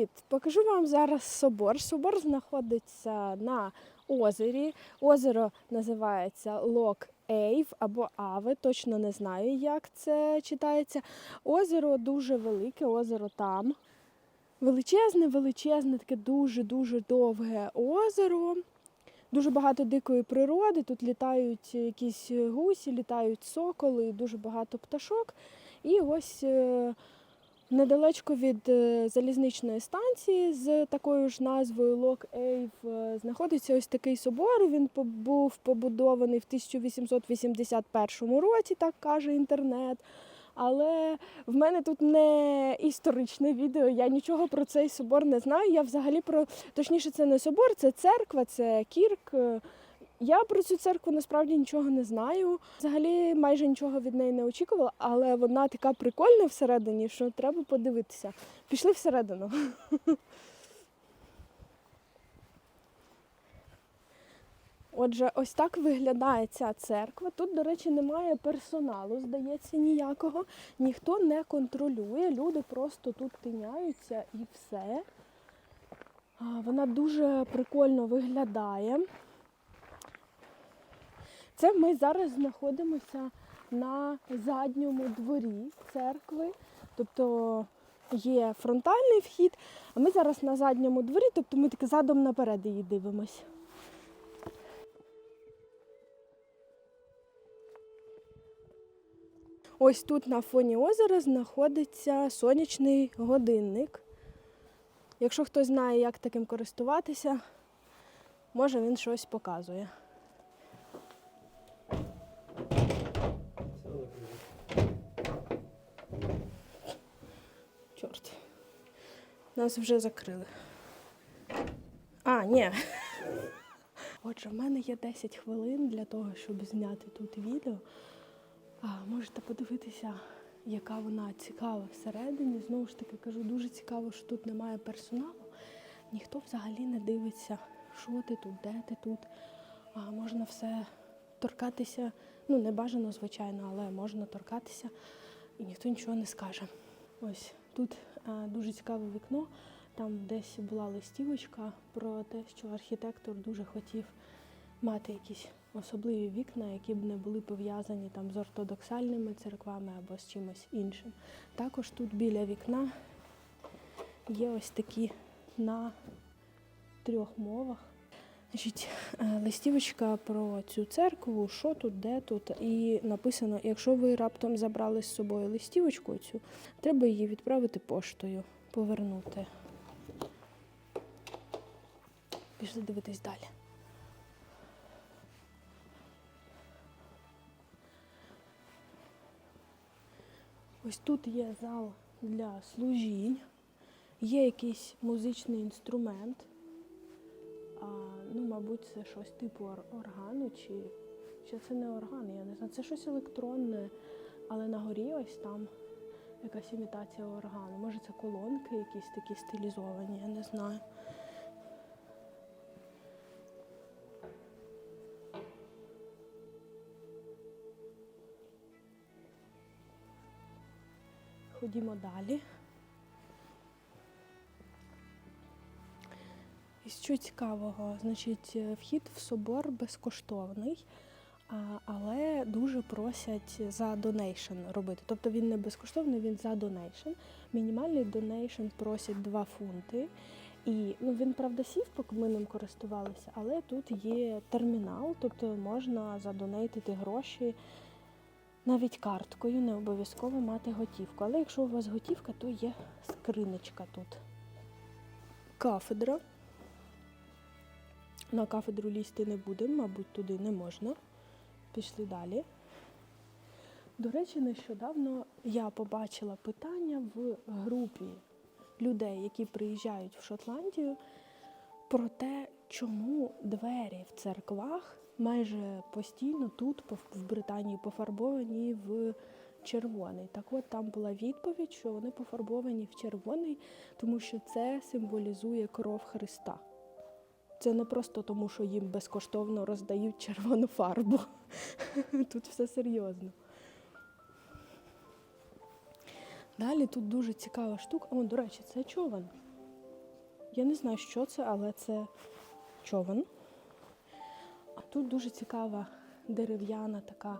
Привіт! Покажу вам зараз собор. Собор знаходиться на озері. Озеро називається Лок Ейв або Аве. Точно не знаю, як це читається. Озеро дуже велике, озеро там. Величезне, величезне, таке дуже-дуже довге озеро. Дуже багато дикої природи. Тут літають якісь гусі, літають соколи, дуже багато пташок. І ось е, Недалечко від е, залізничної станції з такою ж назвою Лок Ейв е, знаходиться ось такий собор. Він був побудований в 1881 році, так каже інтернет. Але в мене тут не історичне відео. Я нічого про цей собор не знаю. Я взагалі про точніше, це не собор, це церква, це кірк. Я про цю церкву насправді нічого не знаю. Взагалі майже нічого від неї не очікувала, але вона така прикольна всередині, що треба подивитися. Пішли всередину. Отже, ось так виглядає ця церква. Тут, до речі, немає персоналу, здається, ніякого. Ніхто не контролює, люди просто тут тиняються і все. Вона дуже прикольно виглядає. Це ми зараз знаходимося на задньому дворі церкви. Тобто є фронтальний вхід, а ми зараз на задньому дворі, тобто ми таки задом наперед її дивимось. Ось тут на фоні озера знаходиться сонячний годинник. Якщо хтось знає, як таким користуватися, може він щось показує. Нас вже закрили. А, ні. Отже, в мене є 10 хвилин для того, щоб зняти тут відео. А, можете подивитися, яка вона цікава всередині. Знову ж таки кажу, дуже цікаво, що тут немає персоналу. Ніхто взагалі не дивиться, що ти тут, де ти тут. А, можна все торкатися. Ну, не бажано, звичайно, але можна торкатися і ніхто нічого не скаже. Ось тут дуже цікаве вікно. Там десь була листівочка про те, що архітектор дуже хотів мати якісь особливі вікна, які б не були пов'язані там з ортодоксальними церквами або з чимось іншим. Також тут біля вікна є ось такі на трьох мовах. Значить, е, листівочка про цю церкву, що тут, де тут, і написано: якщо ви раптом забрали з собою листівочку цю, треба її відправити поштою, повернути. Пішли дивитись далі. Ось тут є зал для служінь, є якийсь музичний інструмент. Ну, мабуть, це щось типу органу, чи, чи це не орган, я не знаю. Це щось електронне, але на горі ось там якась імітація органу. Може, це колонки якісь такі стилізовані, я не знаю. Ходімо далі. Що цікавого, значить, е, вхід в собор безкоштовний, але дуже просять за донейшн робити. Тобто він не безкоштовний, він за донейшн. Мінімальний донейшн просять 2 фунти. І ну, він, правда, сів, поки ми ним користувалися, але тут є термінал, тобто можна задонейтити гроші навіть карткою, не обов'язково мати готівку. Але якщо у вас готівка, то є скриничка тут. Кафедра. На кафедру лізти не будемо, мабуть, туди не можна. Пішли далі. До речі, нещодавно я побачила питання в групі людей, які приїжджають в Шотландію, про те, чому двері в церквах майже постійно тут, в Британії, пофарбовані в червоний. Так от там була відповідь, що вони пофарбовані в червоний, тому що це символізує кров Христа. Це не просто тому, що їм безкоштовно роздають червону фарбу. Тут все серйозно. Далі тут дуже цікава штука. О, до речі, це човен. Я не знаю, що це, але це човен. А тут дуже цікава дерев'яна така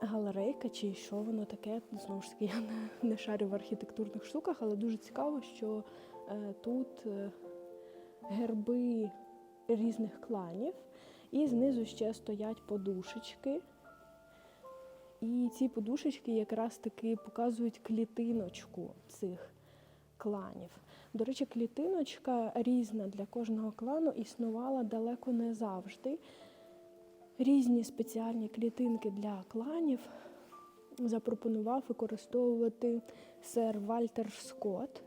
галерейка, чи що воно таке. Знову ж таки, я не, шарю в архітектурних штуках, але дуже цікаво, що е, тут е, герби різних кланів, і знизу ще стоять подушечки. І ці подушечки якраз таки показують клітиночку цих кланів. До речі, клітиночка різна для кожного клану існувала далеко не завжди. Різні спеціальні клітинки для кланів запропонував використовувати сер Вальтер Скотт.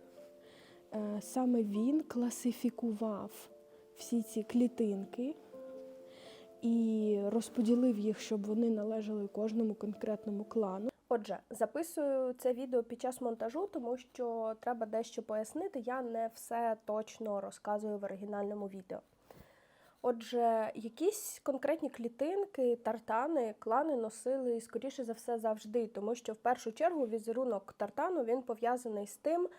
Е, Саме він класифікував всі ці клітинки і розподілив їх, щоб вони належали кожному конкретному клану. Отже, записую це відео під час монтажу, тому що треба дещо пояснити. Я не все точно розказую в оригінальному відео. Отже, якісь конкретні клітинки, тартани, клани носили, скоріше за все, завжди, тому що в першу чергу візерунок тартану він пов'язаний з тим,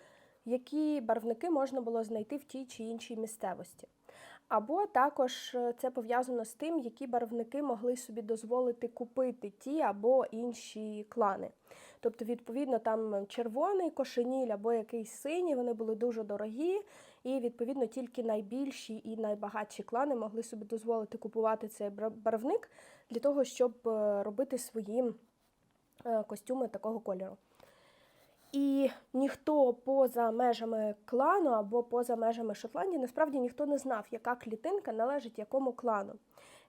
які барвники можна було знайти в тій чи іншій місцевості. Або також е, це пов'язано з тим, які барвники могли собі дозволити купити ті або інші клани. Тобто, відповідно, там червоний кошеніль або якийсь синій, вони були дуже дорогі, і відповідно тільки найбільші і найбагатші клани могли собі дозволити купувати цей барвник для того, щоб е, робити свої е, костюми такого кольору. І ніхто поза межами клану або поза межами Шотландії насправді ніхто не знав, яка клітинка належить якому клану.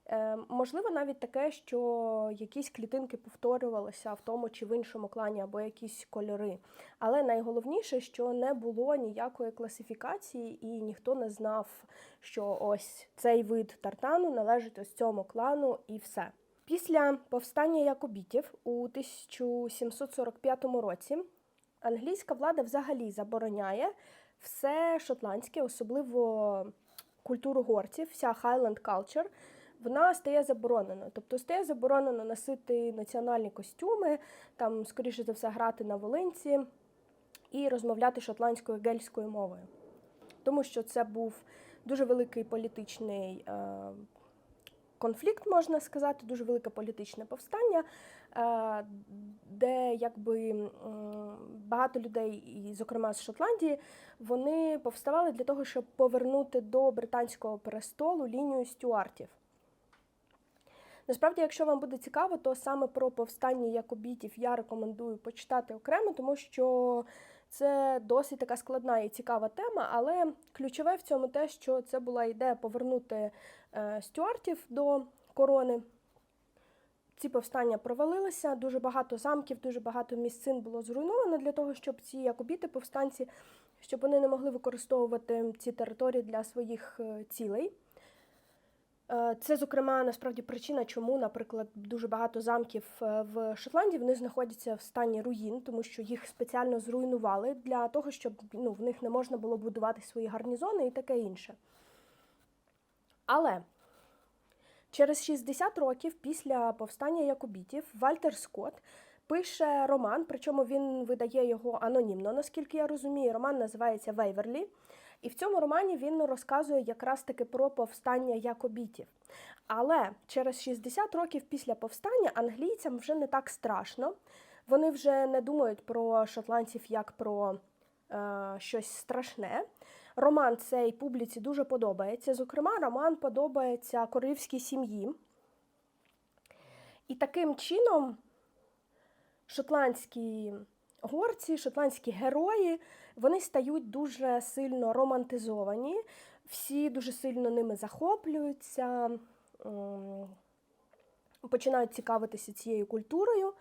Е, можливо, навіть таке, що якісь клітинки повторювалися в тому чи в іншому клані, або якісь кольори. Але найголовніше, що не було ніякої класифікації, і ніхто не знав, що ось цей вид тартану належить ось цьому клану, і все. Після повстання якобітів у 1745 році англійська влада взагалі забороняє все шотландське, особливо культуру горців, вся Highland culture, вона стає забороненою. Тобто стає заборонено носити національні костюми, там, скоріше за все, грати на волинці і розмовляти шотландською гельською мовою. Тому що це був дуже великий політичний е, конфлікт, можна сказати, дуже велике політичне повстання, де якби багато людей, і, зокрема з Шотландії, вони повставали для того, щоб повернути до британського престолу лінію стюартів. Насправді, якщо вам буде цікаво, то саме про повстання якобітів я рекомендую почитати окремо, тому що це досить така складна і цікава тема, але ключове в цьому те, що це була ідея повернути е, стюартів до корони. Ці повстання провалилися, дуже багато замків, дуже багато місцин було зруйновано для того, щоб ці якобіти повстанці, щоб вони не могли використовувати ці території для своїх е, цілей. Е, Це, зокрема, насправді причина, чому, наприклад, дуже багато замків е, в Шотландії вони знаходяться в стані руїн, тому що їх спеціально зруйнували для того, щоб ну, в них не можна було будувати свої гарнізони і таке інше. Але через 60 років після повстання якобітів Вальтер Скотт пише роман, причому він видає його анонімно, наскільки я розумію. Роман називається Вейверлі. І в цьому романі він розказує якраз таки про повстання якобітів. Але через 60 років після повстання англійцям вже не так страшно. Вони вже не думають про шотландців як про е, щось страшне. Роман цей публіці дуже подобається. Зокрема, роман подобається королівській сім'ї. І таким чином шотландські горці, шотландські герої, вони стають дуже сильно романтизовані, всі дуже сильно ними захоплюються, починають цікавитися цією культурою.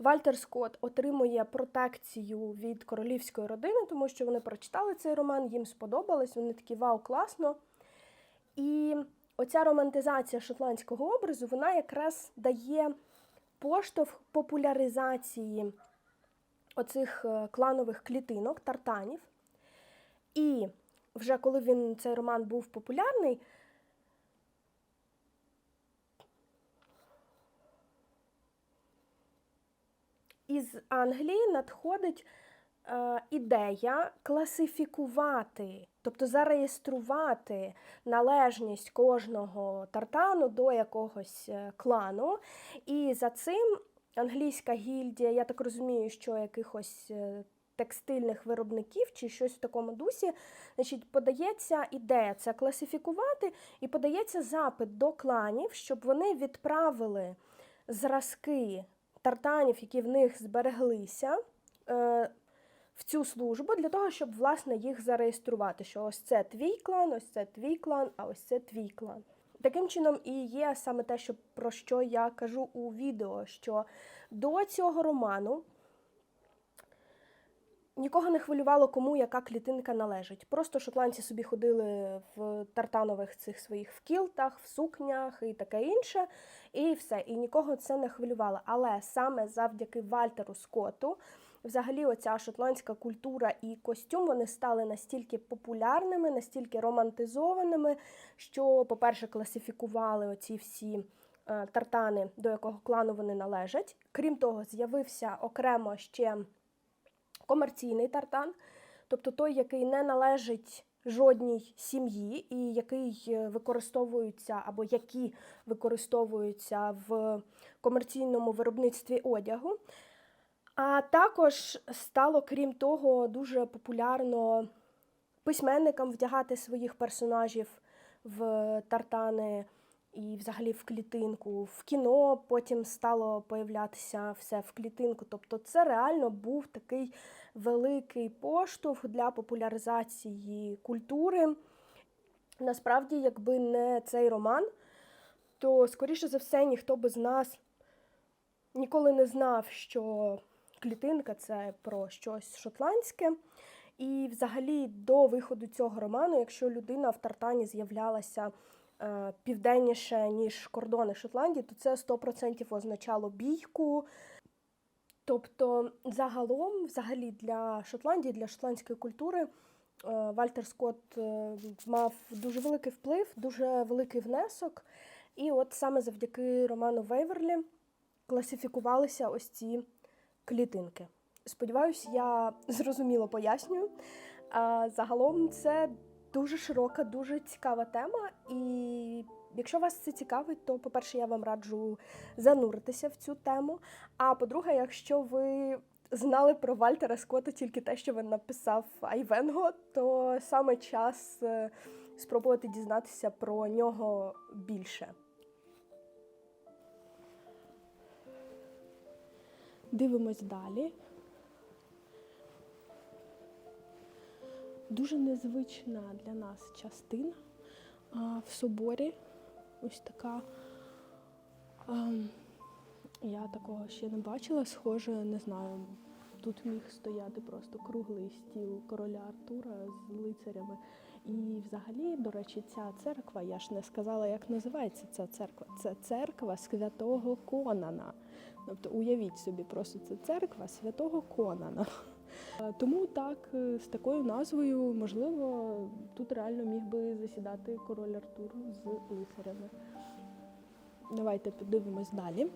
Вальтер Скотт отримує протекцію від королівської родини, тому що вони прочитали цей роман, їм сподобалось, вони такі вау, класно. І оця романтизація шотландського образу, вона якраз дає поштовх популяризації оцих е, кланових клітинок, тартанів. І вже коли він цей роман був популярний, із Англії надходить е, ідея класифікувати, тобто зареєструвати належність кожного тартану до якогось е, клану. І за цим англійська гільдія, я так розумію, що якихось е, текстильних виробників чи щось в такому дусі, значить, подається ідея це класифікувати, і подається запит до кланів, щоб вони відправили зразки тартанів, які в них збереглися. е, В цю службу для того, щоб власне їх зареєструвати, що ось це твій клан, ось це твій клан, а ось це твій клан. Таким чином і є саме те, що, про що я кажу у відео, що до цього роману нікого не хвилювало, кому яка клітинка належить. Просто шотландці собі ходили в тартанових цих своїх вкілтах, в сукнях і таке інше, і все. І нікого це не хвилювало. Але саме завдяки Вальтеру Скотту, взагалі, оця шотландська культура і костюм вони стали настільки популярними, настільки романтизованими, що, по-перше, класифікували оці всі е, тартани, до якого клану вони належать. Крім того, з'явився окремо ще комерційний тартан, тобто той, який не належить жодній сім'ї, і який е, використовується або які використовуються в комерційному виробництві одягу. А також стало, крім того, дуже популярно письменникам вдягати своїх персонажів в тартани і взагалі в клітинку. В кіно потім стало появлятися все в клітинку. Тобто це реально був такий великий поштовх для популяризації культури. Насправді, якби не цей роман, то, скоріше за все, ніхто би з нас ніколи не знав, що клітинка це про щось шотландське. І взагалі до виходу цього роману, якщо людина в тартані з'являлася південніше, ніж кордони Шотландії, то це 100% означало бійку. Тобто, загалом, взагалі, для Шотландії, для шотландської культури, е, Вальтер Скотт е, мав дуже великий вплив, дуже великий внесок. І от саме завдяки роману Вейверлі класифікувалися ось ці клітинки. Сподіваюсь, я зрозуміло пояснюю. А загалом це дуже широка, дуже цікава тема. І якщо вас це цікавить, то, по-перше, я вам раджу зануритися в цю тему. А по-друге, якщо ви знали про Вальтера Скотта тільки те, що він написав Айвенго, то саме час е, спробувати дізнатися про нього більше. Дивимось далі. Дуже незвична для нас частина в соборі. Ось така. А, я такого ще не бачила, схоже, не знаю. Тут міг стояти просто круглий стіл короля Артура з лицарями. І взагалі, до речі, ця церква, я ж не сказала, як називається ця церква. Це церква святого Конана. Тобто уявіть собі, просто це церква святого Конана. Е, Тому так, е, з такою назвою, можливо, тут реально міг би засідати король Артур з лицарями. Давайте подивимось далі.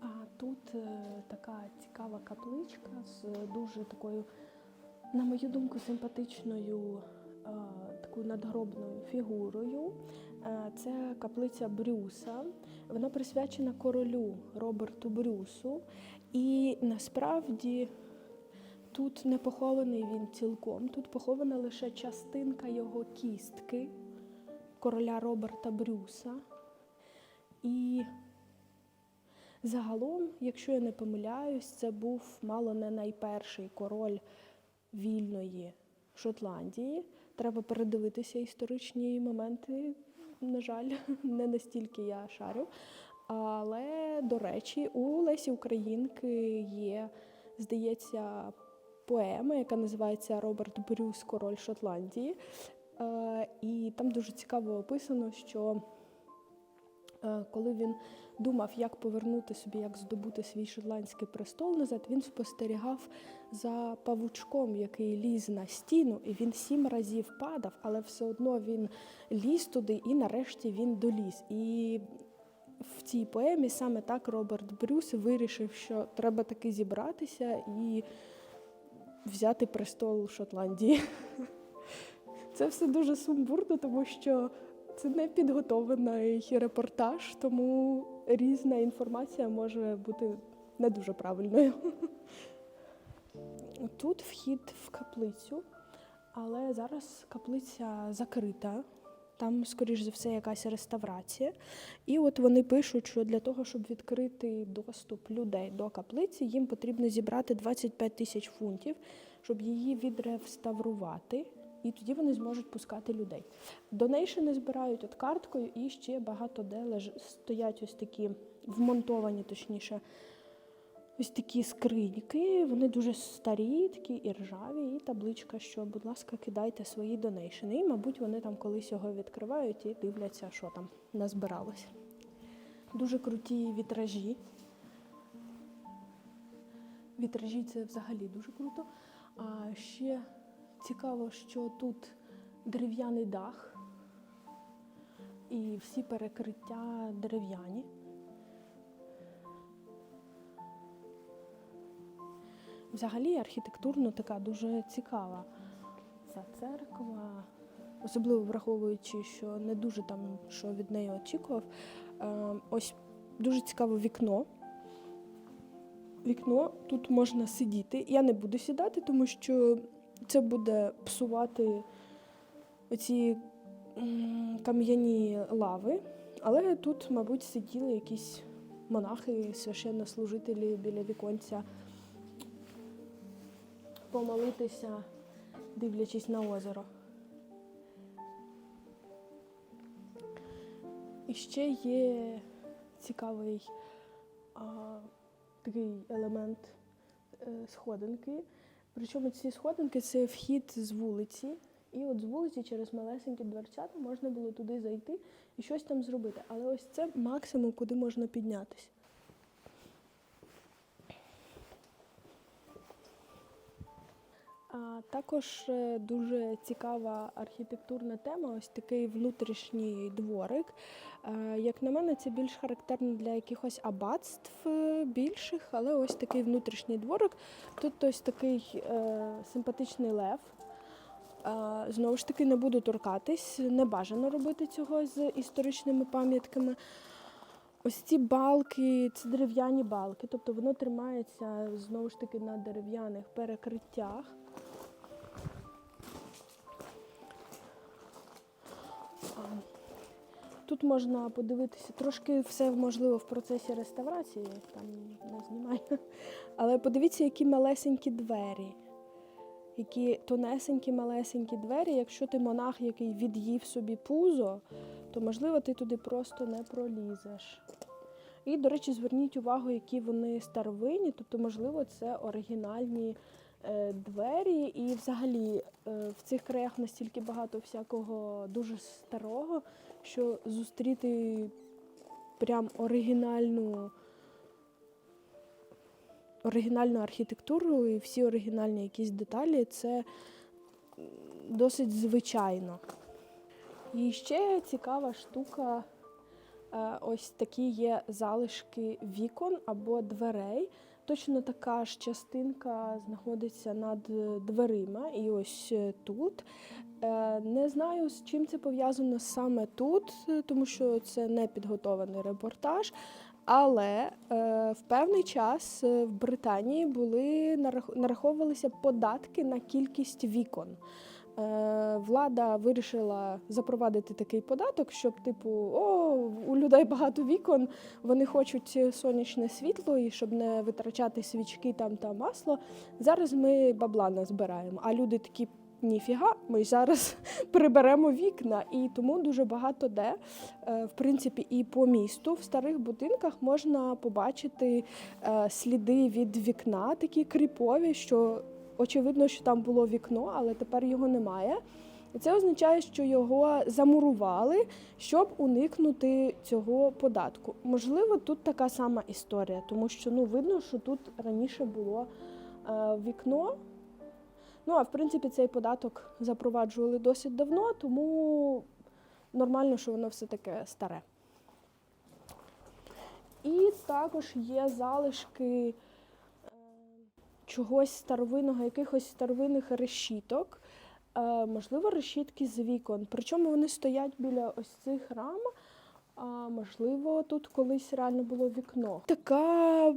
А тут е, така цікава капличка з дуже такою, на мою думку, симпатичною такою надгробною фігурою. Е, Це каплиця Брюса. Вона присвячена королю Роберту Брюсу. І насправді тут не похований він цілком, тут похована лише частинка його кістки короля Роберта Брюса. І загалом, якщо я не помиляюсь, це був мало не найперший король вільної Шотландії. Треба передивитися історичні моменти. На жаль, не настільки я шарю. Але, до речі, у Лесі Українки є, здається, поема, яка називається Роберт Брюс, Король Шотландії. Е, І там дуже цікаво описано, що е, коли він думав, як повернути собі, як здобути свій шотландський престол назад, він спостерігав за павучком, який ліз на стіну, і він сім разів падав, але все одно він ліз туди, і нарешті він доліз. І в цій поемі саме так Роберт Брюс вирішив, що треба таки зібратися і взяти престол Шотландії. Це все дуже сумбурно, тому що це не підготовлений репортаж, тому різна інформація може бути не дуже правильною. Тут вхід в каплицю, але зараз каплиця закрита. Там, скоріш за все, якась реставрація. І от вони пишуть, що для того, щоб відкрити доступ людей до каплиці, їм потрібно зібрати 25 тисяч фунтів, щоб її відреставрувати, і тоді вони зможуть пускати людей. Донейшини збирають от карткою, і ще багато де леж... стоять ось такі вмонтовані, точніше, ось такі скриньки. Вони дуже старі, такі і ржаві, і табличка, що, будь ласка, кидайте свої донейшини. І, мабуть, вони там колись його відкривають і дивляться, що там назбиралось. Дуже круті вітражі. Вітражі це взагалі дуже круто. А ще цікаво, що тут дерев'яний дах і всі перекриття дерев'яні. Взагалі архітектурно така дуже цікава ця церква, особливо враховуючи, що не дуже там що від неї очікував. Е, Ось дуже цікаве вікно. Вікно тут можна сидіти. Я не буду сідати, тому що це буде псувати оці кам'яні лави. Але тут, мабуть, сиділи якісь монахи, священнослужителі біля віконця помолитися, дивлячись на озеро. І ще є цікавий а, такий елемент е, сходинки. Причому ці сходинки це вхід з вулиці. І от з вулиці через малесенькі дверцята можна було туди зайти і щось там зробити. Але ось це максимум, куди можна піднятися. А також е, дуже цікава архітектурна тема, ось такий внутрішній дворик. Е, Як на мене, це більш характерно для якихось аббатств е, більших, але ось такий внутрішній дворик. Тут ось такий симпатичний лев. Знову ж таки, не буду торкатись, не бажано робити цього з історичними пам'ятками. Ось ці балки, це дерев'яні балки, тобто воно тримається знову ж таки на дерев'яних перекриттях. Тут можна подивитися, трошки все можливо в процесі реставрації, там не знімаю. Але подивіться, які малесенькі двері. Які тонесенькі, малесенькі двері. Якщо ти монах, який від'їв собі пузо, то можливо ти туди просто не пролізеш. І, до речі, зверніть увагу, які вони старовинні, тобто, можливо, це оригінальні е, двері. І взагалі е, в цих краях настільки багато всякого дуже старого, що зустріти прям оригінальну. Оригінальну архітектуру і всі оригінальні якісь деталі це досить звичайно. І ще цікава штука. е, Ось такі є залишки вікон або дверей. Точно така ж частинка знаходиться над е, дверима, і ось е, тут. Е, Не знаю, з чим це пов'язано саме тут, тому що це не підготований репортаж. Але в певний час в Британії були нарах- нараховувалися податки на кількість вікон. Е, влада вирішила запровадити такий податок, щоб, типу, о, у людей багато вікон, вони хочуть сонячне світло, і щоб не витрачати свічки там та масло. Зараз ми бабла назбираємо. А люди такі. Ніфіга, ми зараз приберемо вікна, і тому дуже багато де, е, в принципі, і по місту в старих будинках можна побачити е, сліди від вікна, такі кріпові, що очевидно, що там було вікно, але тепер його немає. І це означає, що його замурували, щоб уникнути цього податку. Можливо, тут така сама історія, тому що ну видно, що тут раніше було е, вікно. Ну а в принципі цей податок запроваджували досить давно, тому нормально, що воно все таке старе. І також є залишки чогось старовинного, якихось старовинних решіток. Е, можливо, решітки з вікон. Причому вони стоять біля ось цих рам. А можливо, тут колись реально було вікно. Така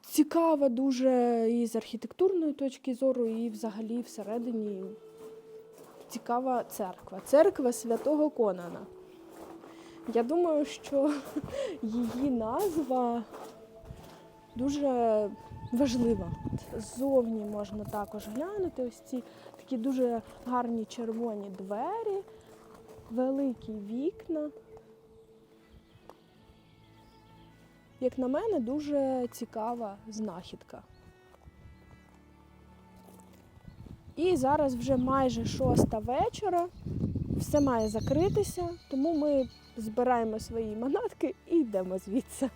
цікава дуже і з архітектурної точки зору, і взагалі всередині цікава церква. Церква святого Конана. Я думаю, що її назва дуже важлива. Ззовні можна також глянути ось ці такі дуже гарні червоні двері, великі вікна. Як на мене, дуже цікава знахідка. І зараз вже майже шоста вечора. Все має закритися, тому ми збираємо свої манатки і йдемо звідси.